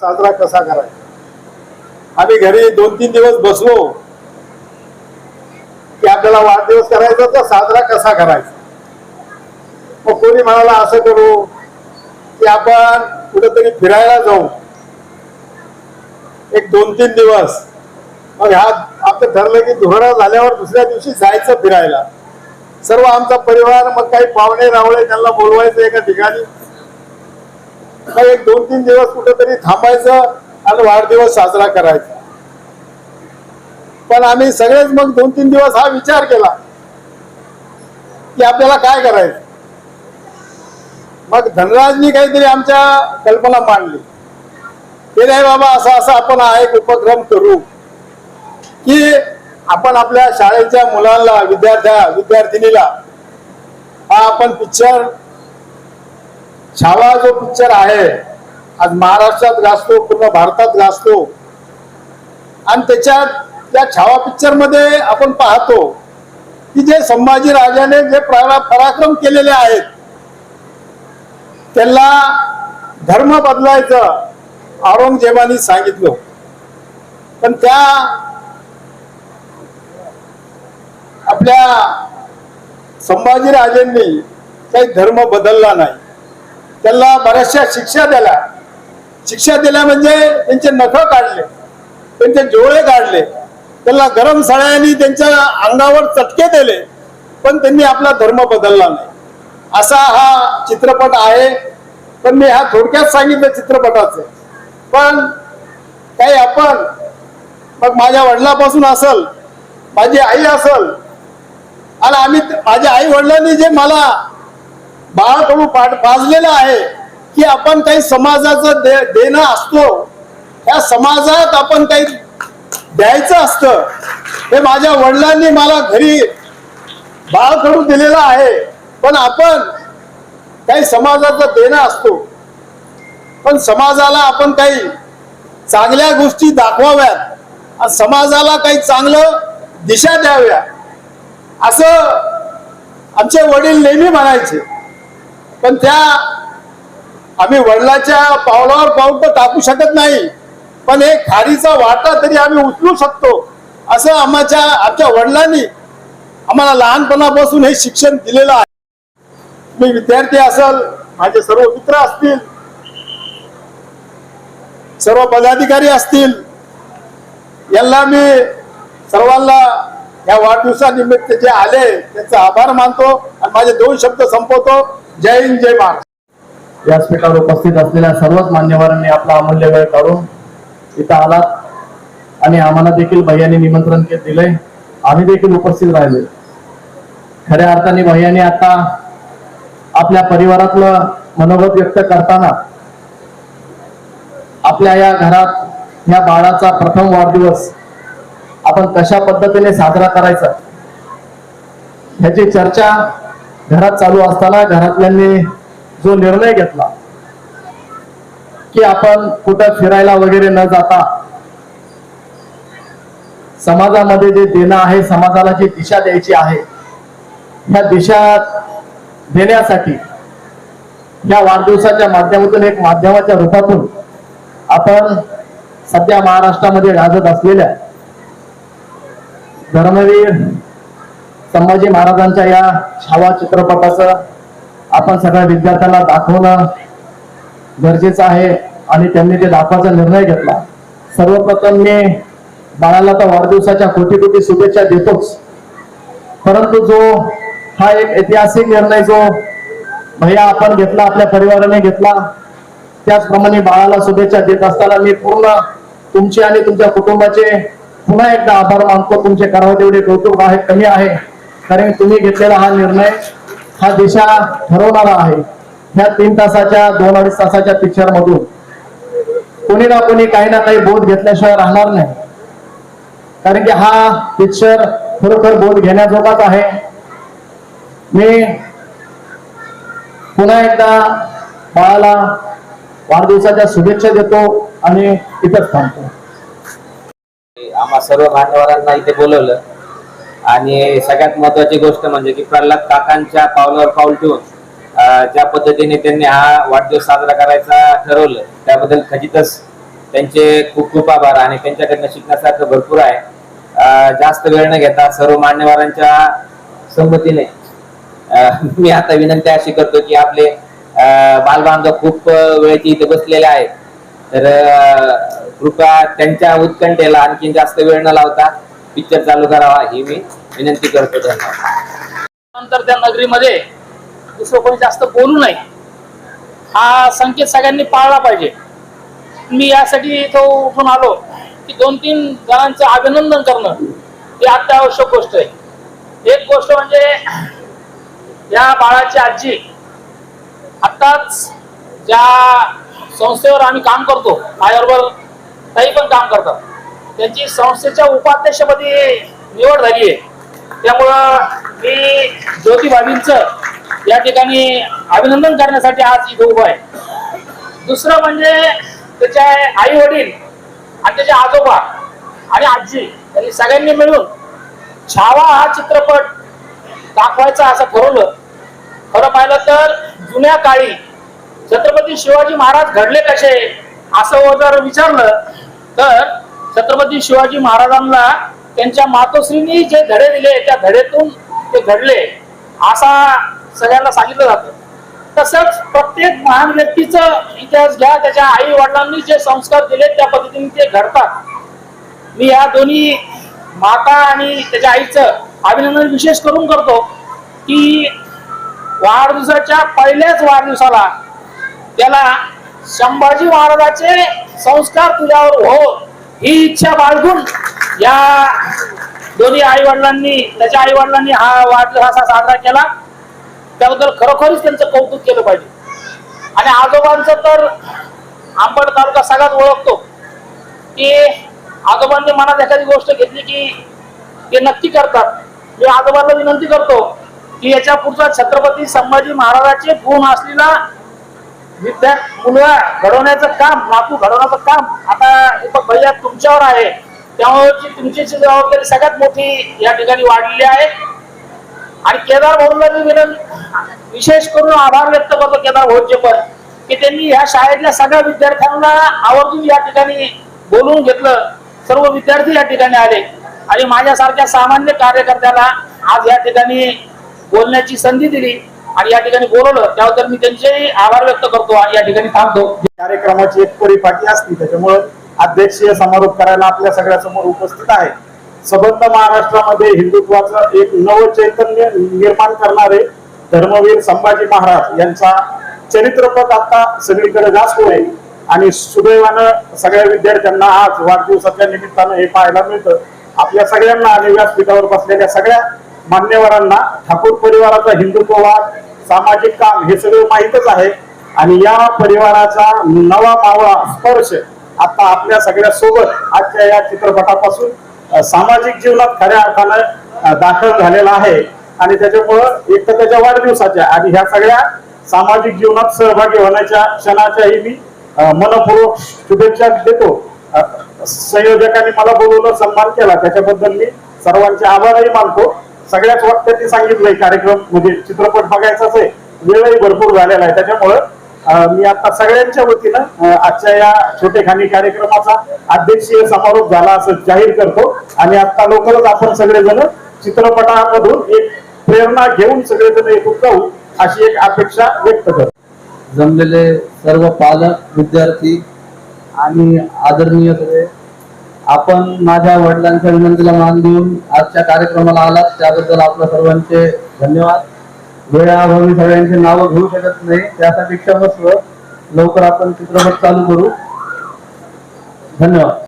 साजरा कसा करायचा? आम्ही घरी दोन तीन दिवस बसलो. की आपल्याला वाढदिवस करायचा तर साजरा कसा करायचा? मग कोणी म्हणाला असं करू की आपण कुठेतरी फिरायला जाऊ. एक दोन तीन दिवस. मग ह्या आपलं ठरलं की धुरा झाल्यावर दुसऱ्या दिवशी जायचं फिरायला. सर्व आमचा परिवार मग काही पाहुणे रावळे त्यांना बोलवायचं एका ठिकाणी. मग एक दोन तीन दिवस कुठेतरी थांबायचं आणि वाढदिवस साजरा करायचा. पण आम्ही सगळेच मग दोन तीन दिवस हा विचार केला की आपल्याला काय करायचं? मग धनराजनी काहीतरी आमच्या कल्पना मांडली. की नाही बाबा असं असं आपण हा एक उपक्रम करू. की आपण आपल्या शाळेच्या मुलांना विद्यार्थ्या विद्यार्थिनीला हा आपण पिक्चर छावा जो पिक्चर आहे आज महाराष्ट्रात गाजतो पूर्ण भारतात गाजतो. आणि त्याच्यात त्या छावा पिक्चरमध्ये आपण पाहतो की जे संभाजी राजाने जे पराक्रम केलेले आहेत त्यांना धर्म बदलायचं औरंगजेबाने सांगितलं. पण त्या आपल्या संभाजी राजेंनी काही धर्म बदलला नाही. त्यांना बऱ्याचशा शिक्षा दिल्या. शिक्षा दिल्या म्हणजे त्यांचे नख काढले. त्यांचे डोळे काढले. त्यांना गरम सळ्यांनी त्यांच्या अंगावर चटके दिले. पण त्यांनी आपला धर्म बदलला नाही. असा हा चित्रपट आहे. पण मी हा थोडक्यात सांगितलं चित्रपटाचं. पण काही आपण मग माझ्या वडिलापासून असल माझी आई असल आणि आम्ही माझ्या आई वडिलांनी जे मला बाळकडून पाठ पाजलेलं आहे की आपण काही समाजाचं दे देणं असतो त्या समाजात आपण काही द्यायचं असतं हे माझ्या वडिलांनी मला घरी बाळकडून दिलेलं आहे. पण आपण काही समाजाचं देणं असतो. पण समाजाला आपण काही चांगल्या गोष्टी दाखवाव्यात. आणि समाजाला काही चांगलं दिशा द्याव्या असं आमचे वडील नेहमी म्हणायचे. पण त्या आम्ही वडिलाच्या पावलावर पाऊल तर टाकू शकत नाही. पण एक खारीचा वाटा तरी आम्ही उचलू शकतो. असं आम्हाच्या आमच्या वडिलांनी आम्हाला लहानपणापासून हे शिक्षण दिलेलं आहे. मी विद्यार्थी असल माझे सर्व मित्र असतील सर्व पदाधिकारी असतील यांना मी सर्वांना या वाढदिवसानिमित्त जे आले त्यांचे आभार मानतो आणि माझे दोन शब्द संपवतो. जय हिंद जय महाराष्ट्र व्यासपीठावर उपस्थित असलेल्या सर्वच मान्यवरांनी आपला अमूल्य वेळ काढून इथं आलात आणि आम्हाला देखील भैयाने निमंत्रण के- दिलंय. आम्ही देखील उपस्थित राहिले खऱ्या अर्थाने भैयाने आता आपल्या परिवारातलं मनोगत व्यक्त करताना आपल्या या घरात या बाळाचा प्रथम वाढदिवस आपण कशा पद्धतीने साजरा करायचा ह्याची चर्चा घरात चालू असताना घरातल्यांनी जो निर्णय घेतला की आपण कुठं फिरायला वगैरे न जाता समाजामध्ये जे देणं आहे समाजाला जी दिशा द्यायची आहे ह्या दिशा देण्यासाठी या वाढदिवसाच्या माध्यमातून एक माध्यमाच्या रूपातून आपण सध्या महाराष्ट्रामध्ये गाजत असलेल्या धर्मवीर संभाजी महाराजांच्या या छावा चित्रपटाचं आपण सगळ्या विद्यार्थ्यांना दाखवणं गरजेचं आहे आणि त्यांनी ते दाखवायचा निर्णय घेतला. सर्वप्रथम मी बाळाला तर वाढदिवसाच्या कोटी कोटी शुभेच्छा देतोच. परंतु जो हा एक ऐतिहासिक निर्णय जो भैया आपण घेतला आपल्या परिवाराने घेतला त्याचप्रमाणे बाळाला शुभेच्छा देत असताना मी पूर्ण तुमचे आणि तुमच्या कुटुंबाचे पुन्हा एकदा आभार मानतो. तुमचे करावं तेवढे कौतुक आहे कमी आहे. कारण तुम्ही घेतलेला हा निर्णय हा दिशा ठरवणारा आहे. ह्या तीन तासाच्या दोन अडीच तासाच्या पिक्चर मधून. कोणी ना कोणी काही ना काही बोध घेतल्याशिवाय राहणार नाही. कारण की हा पिक्चर खरोखर बोध घेण्याजोगाच आहे. मी पुन्हा एकदा बाळाला वाढदिवसाच्या शुभेच्छा देतो आणि इथंच थांबतो. आम्हा सर्व मान्यवरांना इथे बोलवलं. आणि सगळ्यात महत्वाची गोष्ट म्हणजे की प्रल्हाद काकांच्या पावलावर पाऊल ठेवून ज्या पद्धतीने त्यांनी हा वाढदिवस साजरा करायचा ठरवलं त्याबद्दल खचितच त्यांचे खूप खूप आभार आणि त्यांच्याकडनं शिकण्यासारखं भरपूर आहे. जास्त वेळ न घेता सर्व मान्यवरांच्या संमतीने मी आता विनंती अशी करतो की आपले बालबांधव खूप वेळची इथे बसलेले आहेत. तर कृपया त्यांच्या उत्कंठेला आणखी जास्त वेळ न लावता पिक्चर चालू करावा ही मी विनंती करतो त्यांना नंतर त्या नगरीमध्ये दुसरं कोणी जास्त बोलू नये. हा संकेत सगळ्यांनी पाळला पाहिजे. मी यासाठी इथं उठून आलो की दोन तीन जणांचं अभिनंदन करणं ही अत्यावश्यक गोष्ट आहे. एक गोष्ट म्हणजे या बाळाची आजी आत्ताच ज्या संस्थेवर आम्ही काम करतो माझ्याबरोबर काही पण काम करतात. त्यांची संस्थेच्या उपाध्यक्षपदी निवड झाली आहे. त्यामुळं मी ज्योतिबाबींच या ठिकाणी अभिनंदन करण्यासाठी आज इथं उभं आहे. दुसरं म्हणजे त्याचे आई वडील आणि त्याचे आजोबा आणि आजी यांनी सगळ्यांनी मिळून छावा हा चित्रपट दाखवायचा असं ठरवलं. खरं पाहिलं तर जुन्या काळी छत्रपती शिवाजी महाराज घडले कसे असं जर विचारलं तर छत्रपती शिवाजी महाराजांना त्यांच्या मातोश्रींनी जे धडे दिले त्या धडेतून ते घडले असा सगळ्यांना सांगितलं जातं. तसंच प्रत्येक महान व्यक्तीचं इतिहास घ्या त्याच्या आई वडिलांनी जे संस्कार दिले त्या पद्धतीने ते घडतात. मी या दोन्ही माता आणि त्याच्या आईचं अभिनंदन विशेष करून करतो की वाढदिवसाच्या पहिल्याच वाढदिवसाला त्याला संभाजी महाराजाचे संस्कार तुझ्यावर हो ही इच्छा बाळगून या दोन्ही आई वडिलांनी त्याच्या आई वडिलांनी हा वाढदिवस असा साजरा केला. त्याबद्दल खरोखरच त्यांचं कौतुक केलं पाहिजे. आणि आजोबांचं तर आंबड तालुका सगळ्यात ओळखतो. की आजोबांनी मनात एखादी गोष्ट घेतली की ते नक्की करतात. मी आजोबांना विनंती करतो की याच्या पुढचा छत्रपती संभाजी महाराजाचे गुण असलेला विद्या मुलगा घडवण्याचं काम नातू घडवण्याचं काम आता दीपक भैया तुमच्यावर आहे. त्यामुळे तुमची जबाबदारी सगळ्यात मोठी या ठिकाणी वाढलेली आहे. आणि केदार भाऊला मी विनंत विशेष करून आभार व्यक्त करतो केदार भाऊचे पण की त्यांनी ह्या शाळेतल्या सगळ्या विद्यार्थ्यांना आवर्जून या ठिकाणी बोलवून घेतलं. सर्व विद्यार्थी या ठिकाणी आले. आणि माझ्यासारख्या सामान्य कार्यकर्त्याला आज या ठिकाणी बोलण्याची संधी दिली आणि या ठिकाणी बोलवलं. त्याबद्दल मी त्यांचे आभार व्यक्त करतो आणि या ठिकाणी थांबतो. कार्यक्रमाची एक परिपाटी असती त्याच्यामुळे अध्यक्षीय समारोप करायला आपल्या सगळ्यासमोर उपस्थित आहे सबंध महाराष्ट्रामध्ये हिंदुत्वाचं एक नव चैतन्य निर्माण करणारे धर्मवीर संभाजी महाराज यांचा चरित्रपट आता सगळीकडे जास्त होईल आणि सुदैवानं सगळ्या विद्यार्थ्यांना आज वाढदिवसाच्या निमित्तानं हे पाहायला मिळतं. आपल्या सगळ्यांना आणि व्यासपीठावर बसलेल्या सगळ्या मान्यवरांना ठाकूर परिवाराचा हिंदुत्ववाद सामाजिक काम हे सगळं माहीतच आहे. आणि या परिवाराचा नवा मावळा स्पर्श आता आपल्या सगळ्या सोबत आजच्या या चित्रपटापासून सामाजिक जीवनात खऱ्या अर्थानं दाखल झालेला आहे. आणि त्याच्यामुळं एक तर त्याच्या वाढदिवसाच्या आणि ह्या सगळ्या सामाजिक जीवनात सहभागी होण्याच्या क्षणाच्याही मी मनपूर्वक शुभेच्छा देतो. संयोजकांनी मला बोलवलं सन्मान केला. त्याच्याबद्दल मी सर्वांचे आभारही मानतो. सगळ्याच वक्त्यांनी सांगितलंय कार्यक्रम म्हणजे चित्रपट बघायचाच आहे. वेळही भरपूर झालेला आहे. त्याच्यामुळं मी आता सगळ्यांच्या वतीनं आजच्या या छोटेखानी कार्यक्रमाचा अध्यक्षीय समारोप झाला असं जाहीर करतो. आणि आता लवकरच आपण सगळेजण चित्रपटामधून एक प्रेरणा घेऊन सगळेजण एकूण जाऊ अशी एक अपेक्षा व्यक्त करतो. जमलेले सर्व पालक विद्यार्थी आणि आदरणीय सगळे आपण माझ्या वडिलांच्या विनंतीला मान देऊन आजच्या कार्यक्रमाला आलात. त्याबद्दल आपल्या सर्वांचे धन्यवाद. वेळाअभावी सगळ्यांची नावं घेऊ शकत नाही. त्यासाठी क्षमस्व लवकर आपण चित्रपट चालू करू. धन्यवाद.